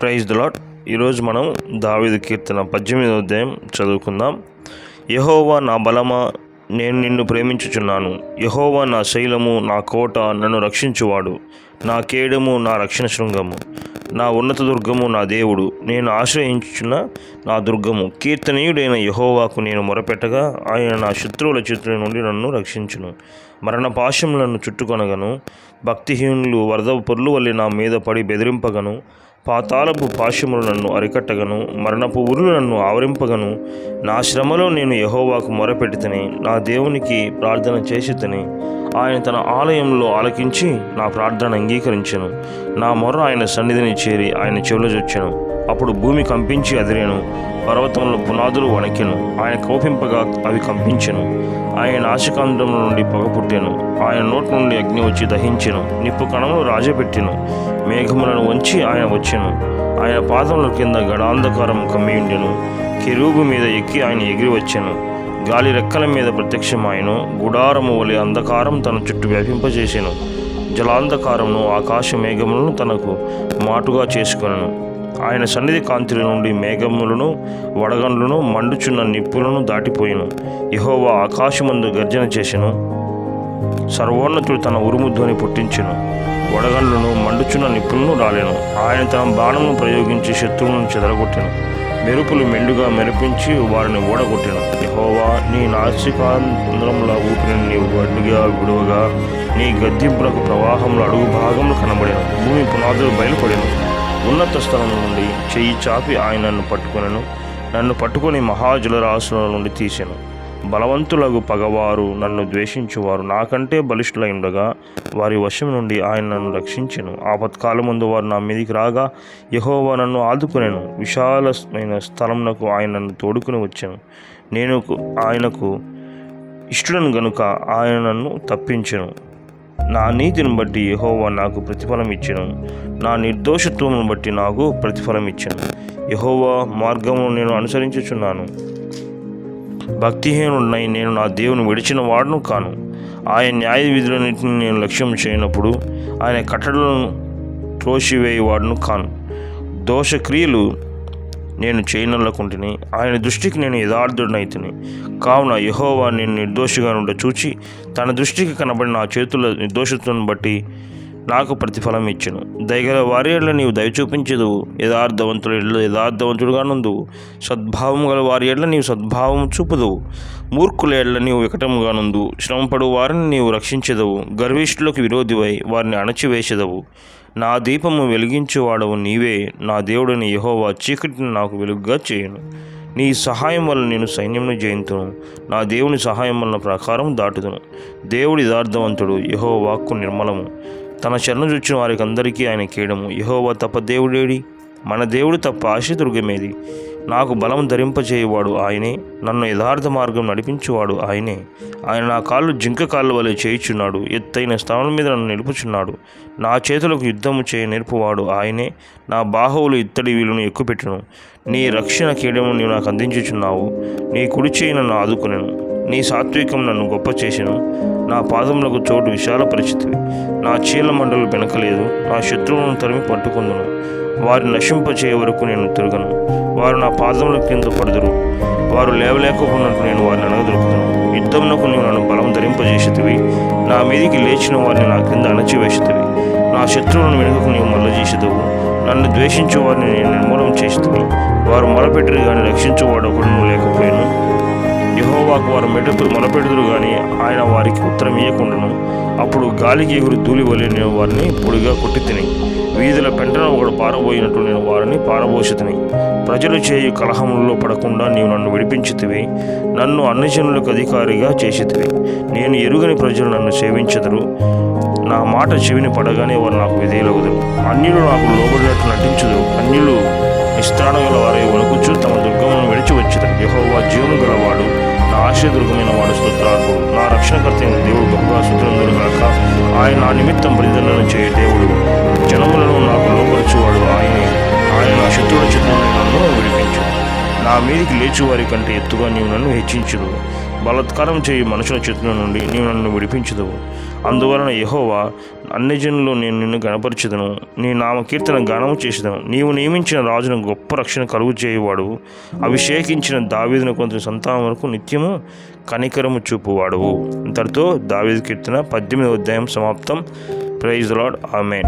Praise దులాట్ lot ఈరోజు మనం దావిది కీర్తన పద్దెనిమిదో అధ్యాయం చదువుకుందాం. యహోవా నా బలమా నేను నిన్ను ప్రేమించుచున్నాను. యహోవా నా శైలము నా కోట నన్ను రక్షించువాడు. నా కేడము నా రక్షణ శృంగము. నా ఉన్నత దుర్గము నా దేవుడు. నేను ఆశ్రయించుచున్న నా దుర్గము. కీర్తనీయుడైన యహోవాకు నేను మొరపెట్టగా ఆయన నా శత్రువుల చేతుల నుండి నన్ను రక్షించును. మరణ పాశములను చుట్టుకొనగను. భక్తిహీనులు వరద పొర్లు వల్లి నా మీద పడి బెదిరింపగను. పాతాలపు పాశములు నన్ను అరికట్టగను మరణపు ఉరులు నన్ను ఆవరింపగను. నా శ్రమలో నేను యహోవాకు మొరపెడితని నా దేవునికి ప్రార్థన చేసితని. ఆయన తన ఆలయంలో ఆలకించి నా ప్రార్థన అంగీకరించను. నా మొర్ర ఆయన సన్నిధిని చేరి ఆయన చెవులజొచ్చెను అప్పుడు భూమి కంపించి అదిరేను. పర్వతంలో పునాదులు వణకెను. ఆయన కోపింపగా అవి కంపించెను. ఆయన ఆశకాంతంలో నుండి పొగ పుట్టాను. ఆయన నోటి నుండి అగ్ని వచ్చి దహించెను. నిప్పు కణములు రాజపెట్టెను మేఘములను వంచి ఆయన వచ్చెను. ఆయన పాదముల కింద గడాంధకారం కమ్మియుండెను. కెరూబు మీద ఎక్కి ఆయన ఎగిరి వచ్చెను. గాలి రెక్కల మీద ప్రత్యక్షమాయను. గుడారము వలె అంధకారం తన చుట్టూ వ్యాపింపజేసెను. జలాంధకారమును ఆకాశ మేఘములను తనకు మాటుగా చేసుకొనను. ఆయన సన్నిధి కాంతుల నుండి మేఘములను వడగండ్లను మండుచున్న నిప్పులను దాటిపోయిను. యహోవా ఆకాశమందు గర్జన చేసెను. సర్వోన్నతుడు తన ఉరుముధ్వని పుట్టించెను. వడగండ్లను మండుచున్న నిప్పులను రాలేను. ఆయన తన బాణమును ప్రయోగించి శత్రువులను చెదరగొట్టెను. మెరుపులు మెండుగా మెరిపించి వారిని ఓడగొట్టెను యహోవా నీ నాసికాంధ్రముల ఊపిరిని నీవు అడ్డుగా విడువగా నీ గద్దింపులకు ప్రవాహంలో అడుగు భాగంలో కనబడిన. భూమి పునాదులు బయలుపడెను. ఉన్నత స్థలం నుండి చెయ్యి చాపి ఆయన నన్ను పట్టుకొనెను. నన్ను పట్టుకొని మహాజలరాశుల నుండి తీశాను బలవంతులకు పగవారు నన్ను ద్వేషించువారు. నాకంటే బలిష్ఠులై ఉండగా వారి వశం నుండి ఆయన నన్ను రక్షించెను. ఆపత్కాలముందు వారు నా మీదికి రాగా యహోవా నన్ను ఆదుకునేను. విశాలమైన స్థలంనకు ఆయన నన్ను తోడుకుని వచ్చాను. నేను ఆయనకు ఇష్టలను గనుక ఆయన నన్ను తప్పించెను. నా నీతిని బట్టి యహోవా నాకు ప్రతిఫలం ఇచ్చెను. నా నిర్దోషత్వమును బట్టి నాకు ప్రతిఫలం ఇచ్చెను. యహోవా మార్గమును నేను అనుసరించుచున్నాను. భక్తిహీనుడినై నేను నా దేవుని విడిచిన వాడును కాను. ఆయన న్యాయ విధులన్నింటినీ నేను లక్ష్యం చేయనప్పుడు ఆయన కట్టడలను త్రోసివేయవాడును కాను. దోషక్రియలు నేను చేయనల్లకుంటుని ఆయన దృష్టికి నేను యథార్థుడినైతిని. కావున యహోవా నేను నిర్దోషిగా నుండి చూచి తన దృష్టికి కనబడిన నా చేతుల నిర్దోషత్వం బట్టి నాకు ప్రతిఫలం ఇచ్చును. దయగల వారి ఎడ్ల నీవు దయ చూపించదువు. యథార్థవంతుల ఎడ్ల యథార్థవంతుడుగా నుందువు సద్భావం గల వారి ఎడ్ల నీవు సద్భావం చూపుదువు. మూర్ఖుల ఎడ్ల నీవు వికటముగా నుండు శ్రమపడు వారిని నీవు రక్షించదవు. గర్విష్ఠులకు విరోధివై వారిని అణచివేసెదవు. నా దీపము వెలిగించేవాడవు నీవే. నా దేవుడిని యహోవా చీకటిని నాకు వెలుగుగా చేయను. నీ సహాయం వల్ల నేను సైన్యంను జయింతును. నా దేవుని సహాయం వలన ప్రకారం దాటుదును. దేవుడి యథార్థవంతుడు. యహో వాక్కు నిర్మలము. తన శరణు చూచిన వారికి అందరికీ ఆయన కీడము. యహోవ తప్ప దేవుడేడి? మన దేవుడు తప్ప ఆశదుర్గమేది నాకు బలం ధరింపచేయవాడు ఆయనే. నన్ను యథార్థ మార్గం నడిపించువాడు ఆయనే. ఆయన నా కాళ్ళు జింక కాళ్ళ వలె చేయుచున్నాడు. ఎత్తైన స్థానం మీద నన్ను నిలుపుచున్నాడు. నా చేతులకు యుద్ధము చేయ నేర్పువాడు ఆయనే. నా బాహువులు ఇత్తడి వీలును ఎక్కుపెట్టును. నీ రక్షణ కీడము నీవు నాకు అందించుచున్నావు. నీ కుడి చేయి నన్ను ఆదుకునేను. నీ సాత్వికం నన్ను గొప్ప చేసెను. నా పాదములకు చోటు విశాలపరిచితివి నా చీల మండలు వెనకలేదు. నా శత్రువులను తరిమి పట్టుకుందును. వారిని నశింపచే వరకు నేను తిరగను. వారు నా పాదముల కింద పడుదురు. వారు లేవలేకపోయినట్టు నేను వారిని అనగదొరుకుతాను యుద్ధమునకు నువ్వు నన్ను బలం ధరింపజేసితివి. నా మీదికి లేచిన వారిని నా కింద అణచివేసితివి. నా శత్రువులను వెనుకకు నీవు మల్ల చేసేదవు నన్ను ద్వేషించే వారిని నేను నిర్మూలం చేసేది వారు మొరపెట్టరు కానీ రక్షించేవాడు ఒకడు లేకపోయాను యహోవాకు వారు మెడుపు మొరపెడుదురు కానీ ఆయన వారికి ఉత్తరం ఇవ్వకుండాను అప్పుడు గాలికి ఎగురు ధూళి వలిన వారిని పొడిగా కొట్టి తిని వీధుల పెంటన ఒకడు పారబోయినట్టు నేను వారిని పారబోసి తిని ప్రజలు చేయు కలహములలో పడకుండా నీవు నన్ను విడిపించితివి నన్ను అన్నజనులకు అధికారిగా చేసితివి. నేను ఎరుగని ప్రజలు నన్ను సేవించదురు. నా మాట చెవిని పడగానే వారు నాకు విధేయులగుదురు. అన్యులు నాకు లోబడినట్టు నటించుదురు. అన్యులు నిస్త్రాణ గల వారే వణుకుచు తమ దుర్గమును యహోవా జీవము గలవాడు నా ఆశీర్దుర్గమైన వాడు స్తోత్రార్హుడు నా రక్షణకర్త దేవుడు గొప్ప సుతులందరు గాక ఆయన నా నిమిత్తం ప్రతిదండన చేయ దేవుడు. జనములను నాకు లోపరచువాడు ఆయనే. ఆయన నా శత్రువుల చిత్రం నన్ను విడిపించు. నా మీదికి లేచువారి కంటే ఎత్తుగా నీవు నన్ను హెచ్చించుదు బలాత్కారం చేయి మనుషుల చేతుల నుండి నీవు నన్ను విడిపించదు అందువలన యహోవా అన్ని జనులు నేను నిన్ను గణపరిచదను. నీ నామ కీర్తన గానము చేసేదను. నీవు నియమించిన రాజును గొప్ప రక్షణ కలుగు చేయువాడు. అభిషేకించిన దావీదును కొంత సంతానం వరకు నిత్యము కనికరము చూపువాడువు ఇంతటితో దావీదు కీర్తన పద్దెనిమిది అధ్యాయం సమాప్తం. Praise lord amen.